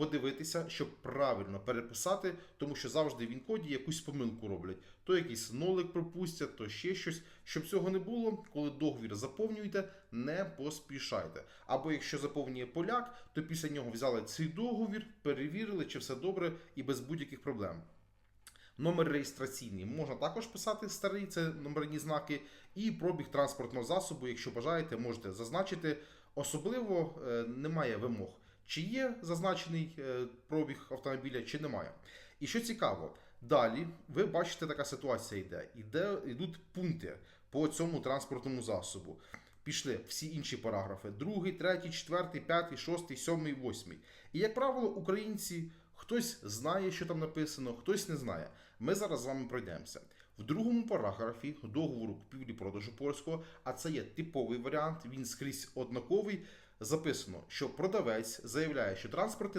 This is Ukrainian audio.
подивитися, щоб правильно переписати, тому що завжди в інкоді якусь помилку роблять. То якийсь нолик пропустять, то ще щось. Щоб цього не було, коли договір заповнюєте, не поспішайте. Або якщо заповнює поляк, то після нього взяли цей договір, перевірили, чи все добре і без будь-яких проблем. Номер реєстраційний можна також писати старий, це номерні знаки, і пробіг транспортного засобу, якщо бажаєте, можете зазначити. Особливо е, немає вимог, чи є зазначений е, пробіг автомобіля, чи немає. І що цікаво, далі ви бачите, така ситуація йде. Іде йдуть пункти по цьому транспортному засобу. Пішли всі інші параграфи: другий, третій, четвертий, п'ятий, шостий, сьомий, восьмий. І, як правило, українці хтось знає, що там написано, хтось не знає. Ми зараз з вами пройдемося. В другому параграфі договору купівлі-продажу польського, а це є типовий варіант, він скрізь однаковий. Записано, що продавець заявляє, що транспортний